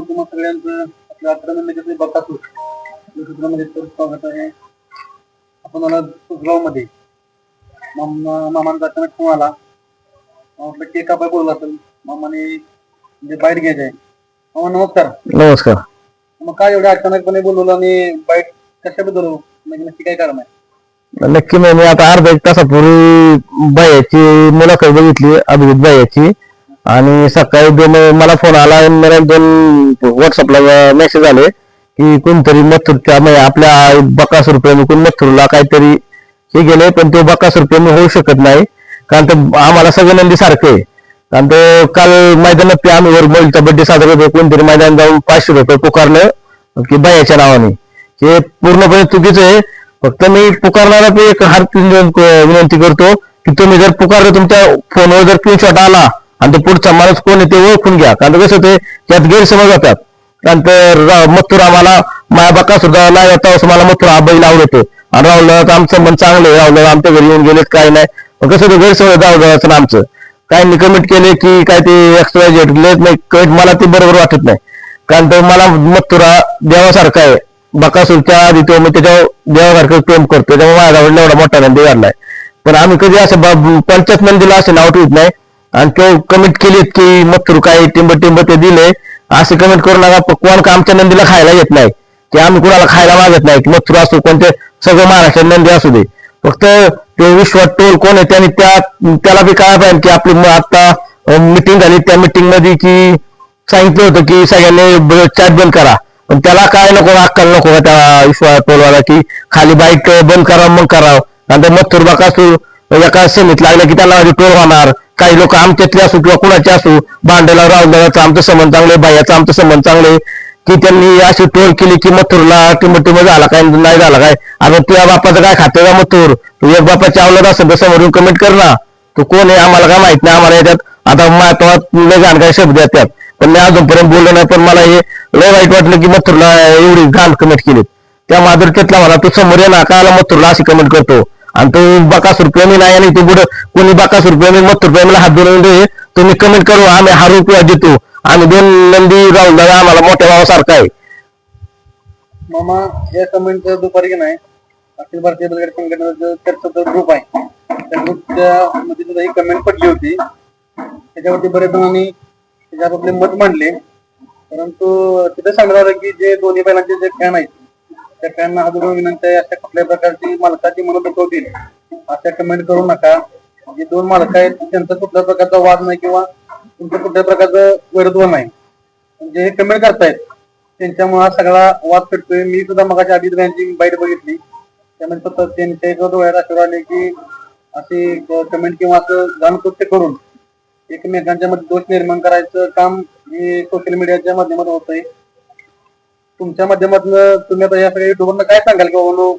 तुम्हा सगळ्यांचं आपल्या अकरा महिन्याचे बकासूर सूत्रामध्ये तर स्वागत आहे आपण आला सुसगावमध्ये मामांचा अचानक फोन आला म्हटलं केक कापाय बोलला असेल मामाने म्हणजे बाईट घ्यायचे आहे मामा नमस्कार. नमस्कार. मग काय एवढ्या अचानकपणे बोलवलं आणि बाईट कशाबद्दल म्हणजे नक्की काय कारण आहे नक्की नाही मी आता अर्धा एक तासापूर्वी बायाची मुलाखत बघितली अभिजित बायाची. आणि सकाळी दोन मला फोन आला आणि मला दोन व्हॉट्सअपला मेसेज आले की कोणतरी मथुरच्या त्यामुळे म्हणजे आपल्या बकासूर प्रेमी कोण मथुरला काहीतरी हे गेले पण ते बकासूर प्रेमी होऊ शकत नाही. कारण तो आम्हाला सगळं नंदी सारखे आहे. कारण तो काल मैदानात ते आम्ही वर बैलचा बड्डे साजरा करतो कोणतरी मैदान जाऊन पाचशे रुपये पुकारलं की बायाच्या नावाने. हे पूर्णपणे चुकीचं आहे. फक्त मी पुकारणारा एक हार विनंती करतो की तुम्ही जर पुकारलं तुमच्या फोनवर जर स्क्रीनशॉट आला आणि तो पुढचा माणूस कोण आहे ते ओळखून घ्या. कारण कसं ते त्यात गैरसमज होतात. कारण तर मथुरा आम्हाला माया बाका सुद्धा नाही येता असं मला मथुर हा बैल आवडतो. आणि राहुल आमचं मन चांगलं आहे. राहुल आमच्या घरी येऊन गेलेत काय नाही. पण कसं ते गैरसमज राहुल आमचं. काय कमेंट केले की काय ते एक्स्ट्रा जेट नाही कमेंट मला ते बरोबर वाटत नाही. कारण तर मला मथुरा देवासारखा आहे. बकासूरच्या आधी तो मी त्याच्यावर देवासारखं प्रेम करतो त्यामुळे माझ्या आवडला एवढा मोठा नंदी वाढलाय पण आम्ही कधी असं पंचायत नंदीला असं नाव ठेवत नाही. आणि तो कमेंट केलीत की मथुर काय टिंब टिंब ते दिले. असे कमेंट करू नका कोण का आमच्या नंदीला खायला येत नाही? की आम्ही कुणाला खायला मागत नाही? की मथुर असो कोणते सगळं महाराष्ट्र नंदी असू दे. फक्त ते विश्वात टोल कोण आहे त्याने त्या त्याला बी काय पाहिजे की आपली आता मिटिंग झाली. त्या मिटिंगमध्ये की सांगितलं होतं की सगळ्यांनी चॅट बंद करा. पण त्याला काय नको अक्कल नको का त्या विश्वास टोलवाला की खाली बाईक बंद करा मग करावं नंतर ते मथुर बाकासूर म्हणजे एका सेमीत लागलं की त्याला टोल होणार? काही लोक आमच्यातले असू किंवा कुणाचे असू भांडेला रावदाचं आमचं संबंध चांगले बायाचं आमचं संबंध चांगले की त्यांनी अशी टोल केली की मथुरला टिंब झाला काय नाही झाला काय? आता तुझ्या बापाचं काय खातं का मथुर? तू एक बापाच्या आवलत असेल तर समोरून कमेंट कर ना. तू कोण आहे? आम्हाला काय माहीत नाही. आम्हाला याच्यात आता मातवात घाण जाणकार शब्द येतात पण मी अजूनपर्यंत बोललो नाही पण मला हे लय वाईट वाटलं की मथुरला एवढी घाण कमेंट केली त्या माधुरच्यातला मला तू समोर ये ना का मथुरला अशी कमेंट करतो? आणि तो बाकास रुपया मी नाही आणि ते पुढे कोणी बाकासूर प्रेमी रुपया प्रेमीला हात धरून दे तुम्ही कमेंट करू आम्ही हारू किंवा जितो आम्ही दोन नंदी राहुल दादा आम्हाला मोठ्या भावासारखा आहे. मामा या कमेंट दुपारी की नाही अखिल भारतीय बलगड संघटनेचा चर्चेचा ग्रुप आहे. त्या ग्रुपच्या मध्ये सुद्धा ही कमेंट पडली होती. त्याच्यावरती बरेच जणांनी त्याच्यावर आपले मत मांडले. परंतु तिथे सांगणार की जे दोन्ही बैलांचे जे फॅन आहेत त्या हजारो विनंती आहे अशा कुठल्याही प्रकारची मालकाची मनं दुखवतील अशा कमेंट करू नका. जे दोन मालक आहेत त्यांचा कुठल्या प्रकारचा वाद नाही किंवा तुमचं कुठल्या प्रकारचं वैरत्व नाही. जे हे कमेंट करतायत. त्यांच्यामुळे हा सगळा वाद पेटतोय मी सुद्धा मगाच्या आधी यांची बाईट बघितली. त्यामुळे फक्त त्यांच्या एक डोळ्यात अशा आले की असे कमेंट किंवा असं घाण कृत्य करून एकमेकांच्या मध्ये दोष निर्माण करायचं काम हे सोशल मीडियाच्या माध्यमातून होतंय. तुमच्या माध्यमातून तुम्ही आता या सगळ्या युट्यूबरनं काय सांगाल की बाबा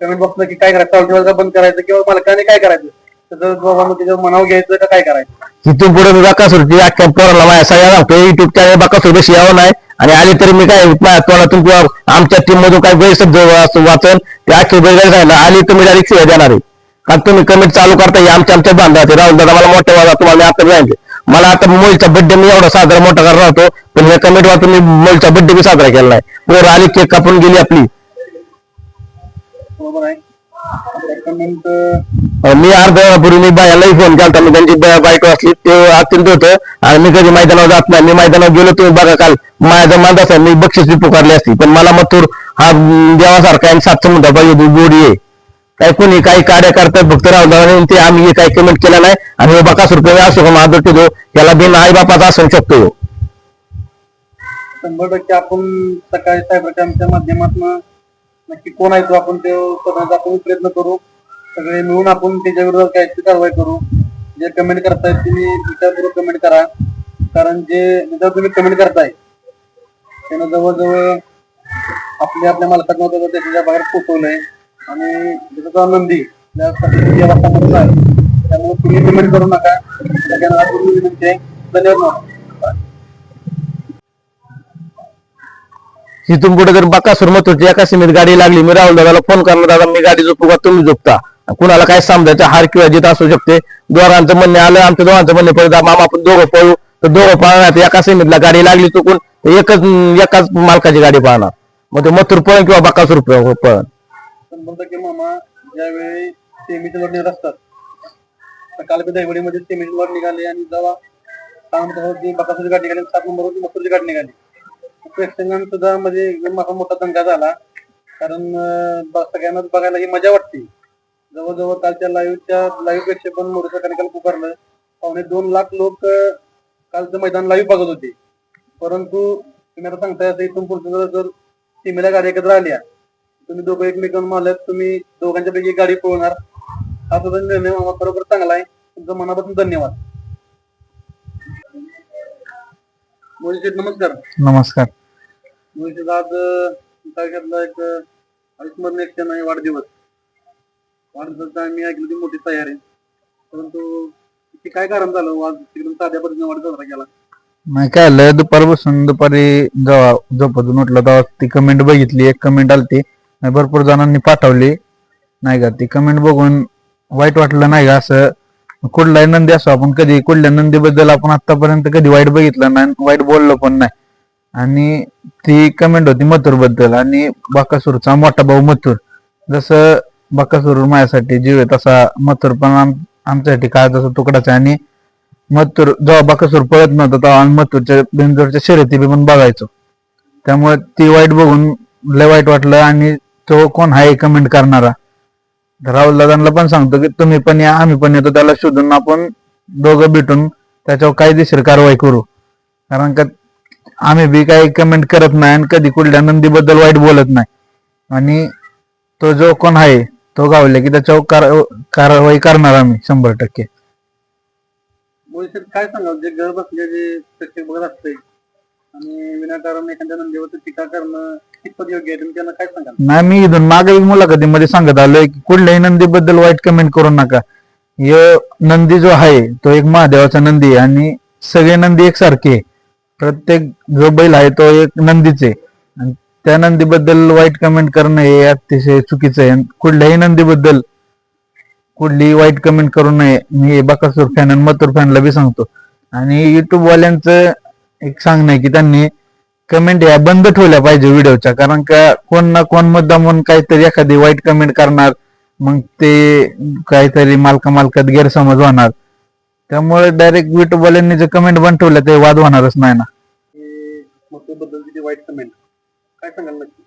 कमेंट बॉक्स की काय करायचं चालू ठेवायचं बंद करायचं किंवा मालकाने काय करायचं? त्याचं बाबा त्याच्यावर मनाव घ्यायचं का काय करायचं? इथून पुढे मी बाकासूरची अख्ख्या पोराला माझ्या सगळ्या सांगतो युट्यूब चॅनल बाकासूर बेशी यावं नाही. आणि आले तरी मी काय माझ्या तोंडातून किंवा आमच्या टीम मधून काय गैरशब्द वाच- वाचन ते अख्खे बैल सांगितलं आली तुम्ही डायरेक्ट शिवाय देणार आहे. कारण तुम्ही कमेंट चालू करता आमच्या आमच्या बांधा राहुल दादा मला मोठ्या वाजा तुम्हाला मी आता सांगितलं मला आता मुलचा बड्डे मी एवढा साजरा मोठा करणार होतो पण हे कमेंट वाचून मी मोलचा बड्डे बी साजरा केला नाही. पोर आली केक कापून गेली आपली. बरोबर आहे कमेंट अं, मी अर्ध्या वेळापूर्वी मी बायालाही फोन केला मी त्यांची बा- बाईक वाचली ते अत्यंत होतं. आणि मी कधी मैदानावर जात नाही. मी मैदानावर गेलो तुम्ही बघा काल माझ्या मान असेल मी बक्षीस पुकारली असती. पण मला मथुर हा अं, देवासारखा आहे आणि सात समुद्र पाहिजे गोडी आहे. काय कोणी काही कार्य करतात भक्त राहून ते आम्ही काही कमेंट केलं नाही. आणि बकास रुपये असो का माझं त्याला बिन आई बापाचा असू शकतो शंभर टक्के आपण सकाळी सायबर कॅम्पच्या माध्यमातून नक्की कोण आहे तो आपण ते करण्याचा आपण प्रयत्न करू. सगळे मिळून आपण त्याच्या विरोधात काय कारवाई करू. जे कमेंट करतायत तुम्ही विचारपूर्वक कमेंट करा. कारण जे जर तुम्ही कमेंट करताय त्यानं जवळजवळ आपल्या आपल्या मालकात नव्हतं त्याच्या बाहेर पोचवलंय. आणि त्याचा एका सीमेत गाडी लागली, मी राहुल दादाला फ़ोन करणार दादा मी गाडी झोपू का तुम्ही झोपता? कुणाला काय हार किंवा जित असू शकते. दोघांचं म्हणणे आलं आमच्या दोघांचं म्हणणे पडत मामा एका गाडी लागली चुकून एकाच मालकाची गाडी पाहणार. मग ते मथुर पळण किंवा बकासूर पळण शंभर टक्के मामा ज्यावेळी सेमीचे लोट निघत असतात काल मी दैवडीमध्ये सेमीचे लोट निघाले आणि जेव्हा सहा नंबर होती बकासूरची गाडी निघाली सात नंबर होती मसूरची गाडी निघाली. प्रेक्षकांना सुद्धा म्हणजे माझा मोठा दंगा झाला. कारण सगळ्यांनाच बघायला ही मजा वाटते. जवळजवळ कालच्या लाईव्हच्या लाईव्हपेक्षा पण मोठ्या काल पुकारलं पावणे दोन लाख लोक कालचं मैदान लाईव्ह बघत होते. परंतु तुम्ही आता सांगताय आता इथून पुढचं जर- सीमेला गाडी एकत्र आल्या तुम्ही दोघं एकमेकांना मालक तुम्ही दोघांच्या पैकी गाडी पळवणार. हा सुद्धा निर्णय मामा बरोबर चांगला आहे. तुमचं मनापासून धन्यवाद. शेठ नमस्कार. नमस्कार. शेठ आज आयुष्यातला एक अविस्मरणीय क्षण आहे वाढदिवस. वाढदिवसाचा आम्ही ऐकली होती मोठी तयारी. परंतु ते काय कारण झालं हो? आज एकदम साध्या पद्धतीने वाढदिवस साजरा केला. नाही काय आलं दुपारपासून दुपारी जेव्हा झोपातून उठलो तेव्हा ती कमेंट बघितली. एक कमेंट आलती नाही भरपूर जणांनी पाठवली. नाही का? ती कमेंट बघून वाईट वाटलं नाही का? असं कुठलाही नंदी असो आपण कधी कुठल्या नंदीबद्दल आपण आतापर्यंत कधी वाईट बघितलं नाही वाईट बोललो पण नाही. आणि ती कमेंट होती मथुरबद्दल आणि बाकासूरचा मोठा भाऊ मथुर. जसं बाकासूर माझ्यासाठी जीव आहे तसा मथुर पण आम- आमच्यासाठी काय जसं तुकडाच आहे. आणि मथुर जेव्हा बाकासूर पळत नव्हता तेव्हा आम्ही मथुरच्या बिंदूरच्या शर्यती बी पण बघायचो. त्यामुळे ती वाईट बघून लय वाईट वाटलं आणि तो कोण आहे कमेंट करणारा? तर राहुल दादांना पण सांगतो की तुम्ही पण या आम्ही पण येतो. त्याला शोधून आपण दोघं भेटून त्याच्यावर कायदेशीर कारवाई करू. कारण का आम्ही बी काही कमेंट करत नाही आणि कधी कुठल्या नंदीबद्दल वाईट बोलत नाही. आणि तो जो कोण आहे तो गावले की त्याच्यावर कार- कारवाई करणार आम्ही शंभर टक्के. काय सांगा जे घर बसले जे बघत असते आणि विनाकारण एखाद्या नंदीवरती टीका करणं कितपत योग्य आहे? तुम्ही त्यांना काय सांगाल? नाही मी इथून मागील मुलाखतीमध्ये सांगत आलोय की कुठल्याही नंदीबद्दल वाईट कमेंट करू नका. य नंदी जो आहे तो एक महादेवाचा नंदी आहे आणि सगळे नंदी एकसारखे आहे. प्रत्येक जो बैल आहे तो एक नंदीच आहे. आणि त्या नंदीबद्दल वाईट कमेंट करणं हे अतिशय चुकीचं आहे. आणि कुठल्याही नंदीबद्दल कुठलीही वाईट कमेंट करू नये. मी बकासूर फॅन आणि मथुर फॅनला बी सांगतो. आणि युट्यूब वाल्यांचं एक सांगणं आहे की त्यांनी कमेंट या बंद ठेवल्या पाहिजे व्हिडिओच्या कारण का कोण ना कोण मुद्दा म्हणून काहीतरी एखादी वाईट कमेंट करणार मग ते काहीतरी मालका मालकात गैरसमज होणार. त्यामुळे डायरेक्ट युट्यूब वाल्यांनी जे कमेंट बंद ठेवल्या ते वाद होणारच नाही ना. वाईट कमेंट काय सांगाल नक्की?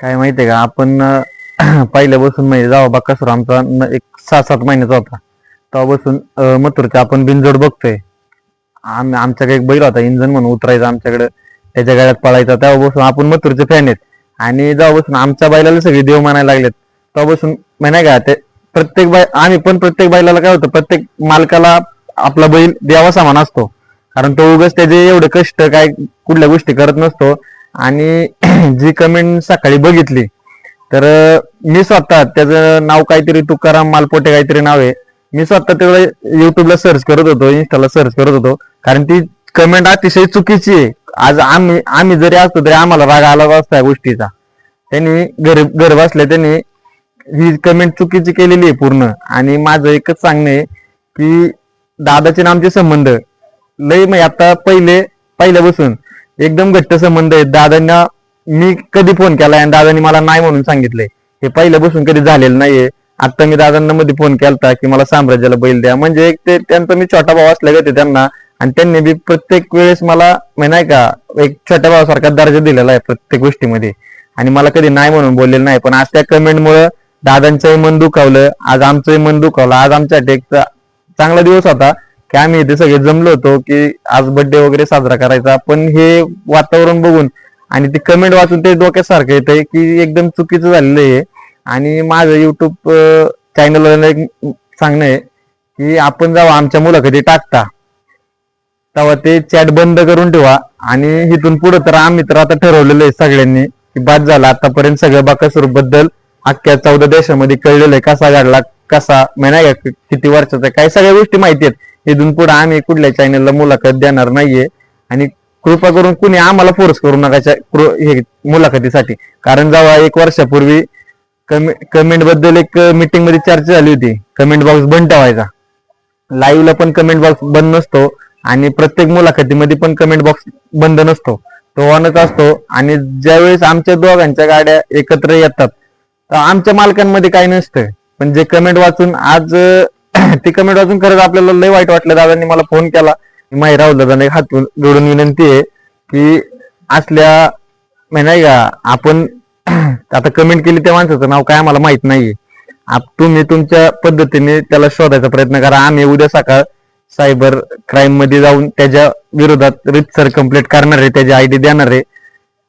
काय माहितीये का आपण पहिल्यापासून म्हणजे जेव्हा बकासूर आमचा न- एक सहा सात महिन्याचा होता तेव्हापासून अं, मथुरचा आपण बिनजोड बघतोय. आम आमच्याकडे एक बैल होता इंजन म्हणून उतरायचा आमच्याकडे. त्याच्या गळ्यात पळायचा. तेव्हापासून आपण मथुरचे फॅन आहेत. आणि जेव्हापासून आमच्या बैलाला सगळे देव मानायला लागलेत तेव्हापासून बसून नाही का ते प्रत्येक बाय आम्ही पण प्रत्येक बैलाला काय होतं प्रत्येक मालकाला आपला बैल देवा समान असतो. कारण तो उगाच त्याचे एवढे कष्ट काय कुठल्या गोष्टी करत नसतो. आणि जी कमेंट सकाळी बघितली तर मी स्वतः त्याचं नाव काहीतरी तुकाराम मालपोटे काहीतरी नाव आहे. मी स्वतः तेवढं युट्यूबला सर्च करत होतो इन्स्टाला सर्च करत होतो. कारण ती कमेंट अतिशय चुकीची आहे. आज आम्ही आम्ही जरी असतो तरी आम्हाला राग आला असता गोष्टीचा. त्यांनी घर घर बसल्या त्यांनी ही कमेंट चुकीची केलेली आहे पूर्ण. आणि माझं एकच सांगणं आहे की दादाचे ना आमचे संबंध लय म्हणजे आता पहिले पहिल्यापासून एकदम घट्ट संबंध आहेत. दादांना मी कधी फोन केला आणि दादांनी मला नाही म्हणून सांगितलंय. हे पहिल्यापासून कधी झालेलं नाहीये. आता मी दादांना मध्ये फोन केलता की मला साम्राज्याला बैल द्या. म्हणजे एक ते त्यांचा मी छोटा भाऊ असल्या ते त्यांना आणि त्यांनी बी प्रत्येक वेळेस मला म्हणजे नाही का एक छोट्या भावासारखा दर्जा दिलेला आहे प्रत्येक गोष्टीमध्ये. आणि मला कधी नाही म्हणून बोललेलं नाही पण आज त्या कमेंटमुळे दादांचंही मन दुखावलं आज आमचंही मन दुखावलं. आज आमच्यासाठी एक चांगला दिवस होता की आम्ही इथे सगळे जमलो होतो की आज बर्थडे वगैरे साजरा करायचा. पण हे वातावरण बघून आणि ते कमेंट वाचून ते डोक्यासारखं येतंय की एकदम चुकीचं झालेलं आहे. आणि माझं युट्यूब चॅनलवर एक सांगणं आहे की आपण जावं आमच्या मुलाखती टाकता. तेव्हा ते चॅट बंद करून ठेवा. आणि इथून पुढे तर आम्ही तर आता ठरवलेलं आहे सगळ्यांनी की बाद झाला आतापर्यंत सगळं बाकासूरबद्दल अख्ख्या चौदा देशामध्ये कळलेलं आहे कसा घडला कसा म्हणजे किती वर्षाचा काय सगळ्या गोष्टी माहिती आहेत. इथून पुढे आम्ही कुठल्या चॅनलला मुलाखत देणार नाहीये. आणि कृपा करून कुणी आम्हाला फोर्स करू नका हे मुलाखतीसाठी. कारण जेव्हा एक वर्षापूर्वी कमेंटबद्दल एक मीटिंगमध्ये चर्चा झाली होती. कमेंट बॉक्स बंद ठेवायचा. लाईव्हला पण कमेंट बॉक्स बंद नसतो. आणि प्रत्येक मुलाखतीमध्ये पण कमेंट बॉक्स बंद नसतो. तो ऑनच असतो आणि ज्यावेळेस आमच्या दोघांच्या गाड्या एकत्र येतात तर आमच्या मालकांमध्ये काही नसतं पण जे कमेंट वाचून आज ते ती कमेंट वाचून खरंच आपल्याला लय वाईट वाटलं. दादांनी मला फोन केला. माही राहुल दादांना हातून जोडून विनंती आहे की असल्या नाही का आपण आता कमेंट केली त्या माणसाचं नाव काय आम्हाला माहीत नाहीये. आप- तुम्ही तुमच्या पद्धतीने त्याला शोधायचा प्रयत्न करा. आम्ही उद्या सकाळ सायबर क्राईममध्ये जाऊन त्याच्या विरोधात रितसर कंप्लेंट करणार आहे त्याची आयडी देणार आहे.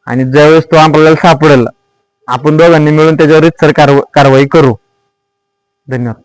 आणि ज्यावेळेस तो आपल्याला सापडेल आपण दोघांनी मिळून त्याच्यावर रितसर कारवाई करू. धन्यवाद.